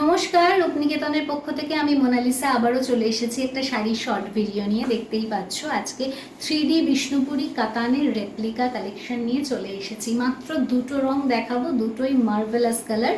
নমস্কার, রূপনিকেতনের পক্ষ থেকে আমি মোনালিসা আবারও চলে এসেছি একটা শাড়ি শর্ট ভিডিও নিয়ে। দেখতেই পাচ্ছ, আজকে থ্রি ডি বিষ্ণুপুরী কাতানের রেপ্লিকা কালেকশন নিয়ে চলে এসেছি। মাত্র দুটো রং দেখাবো, দুটোই মার্ভেলাস কালার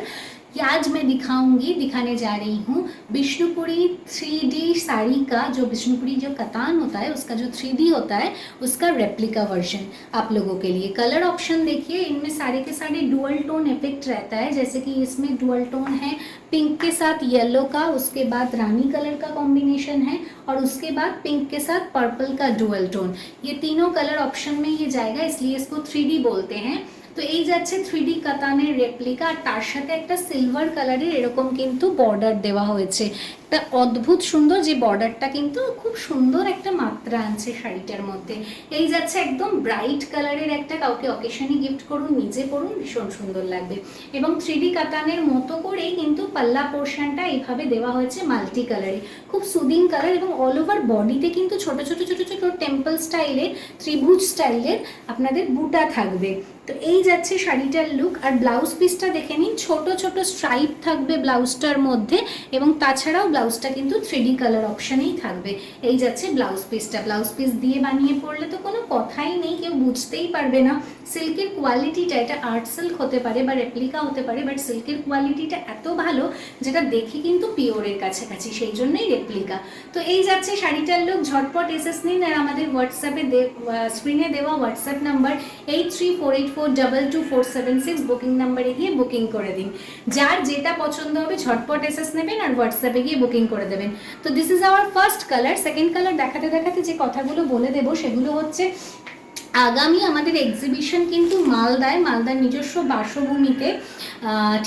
कि आज मैं दिखाऊँगी, दिखाने जा रही हूँ विष्णुपुरी थ्री डी साड़ी का, जो विष्णुपुरी जो कतान होता है, उसका जो थ्री डी होता है, उसका रेप्लिका वर्जन आप लोगों के लिए कलर ऑप्शन देखिए, इनमें सारे के सारे डुअल टोन इफ़ेक्ट रहता है, जैसे कि इसमें डुअल टोन है पिंक के साथ येलो का, उसके बाद रानी कलर का कॉम्बिनेशन है, और उसके बाद पिंक के साथ पर्पल का डुअल टोन ये तीनों कलर ऑप्शन में ये जाएगा, इसलिए इसको थ्री बोलते हैं। তো এই যাচ্ছে থ্রি ডি কাতানের রেপ্লিকা আর তার সাথে একটা সিলভার কালারের এরকম কিন্তু বর্ডার দেওয়া হয়েছে। একটা অদ্ভুত সুন্দর যে বর্ডারটা কিন্তু খুব সুন্দর একটা মাত্রা আনছে শাড়িটার মধ্যে। এই যাচ্ছে একদম ব্রাইট কালারের একটা কাউকে অকেশনে গিফট করুন, নিজে পরুন, ভীষণ সুন্দর লাগবে। এবং থ্রি ডি কাতানের মতো করেই কিন্তু পাল্লা পোর্শনটা এইভাবে দেওয়া হয়েছে মাল্টি কালারে খুব সুদিং কালার এবং অল ওভার বডিতে কিন্তু ছোট ছোট ছোট ছোট টেম্পল স্টাইলের ত্রিভুজ স্টাইলের আপনাদের বুটা থাকবে। তো এই যাচ্ছে শাড়িটার লুক আর ব্লাউজ পিসটা দেখে নিন, ছোট ছোট স্ট্রাইপ থাকবে ব্লাউজটার মধ্যে এবং তাছাড়াও ব্লাউজটা কিন্তু থ্রি ডি কালার অপশানেই থাকবে। এই যাচ্ছে ব্লাউজ পিসটা ব্লাউজ পিস দিয়ে বানিয়ে পড়লে তো কোনো কথাই নেই, কেউ বুঝতেই পারবে না। সিল্কের কোয়ালিটিটা এটা আর্ট সিল্ক হতে পারে বা রেপ্লিকা হতে পারে বাট সিল্কের কোয়ালিটিটা এত ভালো যেটা দেখে কিন্তু পিওরের কাছাকাছি, সেই জন্যই রেপ্লিকা তো এই যাচ্ছে শাড়িটার লোক ঝটপট এসেস নিন আর আমাদের হোয়াটসঅ্যাপে স্ক্রিনে দেওয়া WhatsApp number eight three four eight four double two four seven six booking নাম্বারে গিয়ে বুকিং করে দিন। যার যেটা পছন্দ হবে ঝটপট এসেস নেবেন আর হোয়াটসঅ্যাপে গিয়ে বুকিং করে দেবেন। তো this is our first colour second colour দেখাতে দেখাতে যে কথাগুলো বলে দেবো, সেগুলো হচ্ছে, আগামী আমাদের এক্সিবিশন কিন্তু মালদায়, মালদার নিজস্ব বাসভূমিতে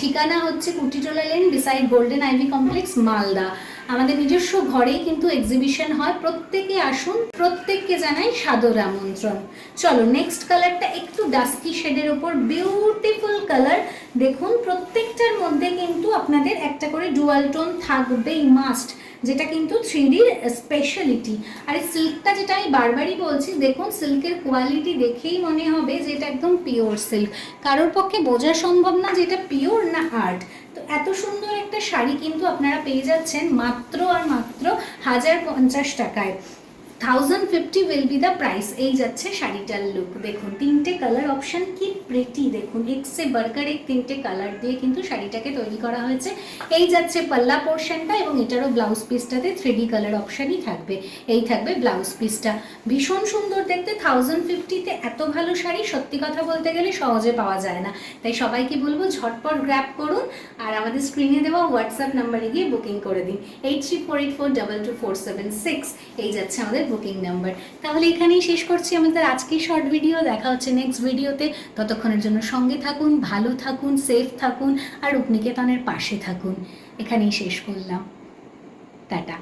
ঠিকানা হচ্ছে Kutitola lane beside golden ivy complex Malda. আমাদের নিজস্ব ঘরেই কিন্তু এক্সিবিশন হয়। প্রত্যেকে আসুন, প্রত্যেককে জানাই সাদর আমন্ত্রণ। চলো নেক্সট কালারটা একটু ডাস্কি শেডের উপর বিউটিফুল কালার দেখুন, প্রত্যেকটার মধ্যে কিন্তু আপনাদের একটা করে ডুয়াল টোন থাকবেই মাস্ট যেটা কিন্তু থ্রি ডির স্পেশালিটি আর এই সিল্কটা যেটা আমি বারবারই বলছি, দেখুন সিল্কের কোয়ালিটি দেখেই মনে হবে যে এটা একদম পিওর সিল্ক কারোর পক্ষে বোঝা সম্ভব না যে এটা পিওর না আর্ট তো এত সুন্দর একটা শাড়ি কিন্তু আপনারা পেয়ে যাচ্ছেন মাত্র আর মাত্র হাজার পঞ্চাশ টাকায়। Thousand fifty will be the price এই যাচ্ছে শাড়িটার লুক দেখুন, তিনটে কালার অপশন কি প্রেটি দেখুন এক্সে বার্গার এক তিনটে কালার দিয়ে কিন্তু শাড়িটাকে তৈরি করা হয়েছে। এই যাচ্ছে পাল্লা পোর্শনটা এবং এটারও ব্লাউজ পিসটাতে থ্রি কালার অপশানই থাকবে। এই থাকবে ব্লাউজ পিসটা ভীষণ সুন্দর দেখতে থাউজেন্ড ফিফটিতে এত ভালো শাড়ি, সত্যি কথা বলতে গেলে সহজে পাওয়া যায় না। তাই সবাইকে বলব, ঝটপট গ্র্যাপ করুন আর আমাদের স্ক্রিনে দেওয়া হোয়াটসঅ্যাপ নাম্বারে গিয়ে বুকিং করে দিন। Eight three four eight four double two four seven six এই যাচ্ছে আমাদের বুকিং নাম্বার তাহলে এখানেই শেষ করছি আমাদের আজকের শর্ট ভিডিও দেখা হচ্ছে নেক্সট ভিডিওতে ততক্ষণের জন্য সঙ্গে থাকুন, ভালো থাকুন সেফ থাকুন, আর রূপনিকেতনের পাশে থাকুন। এখানেই শেষ করলাম। টাটা।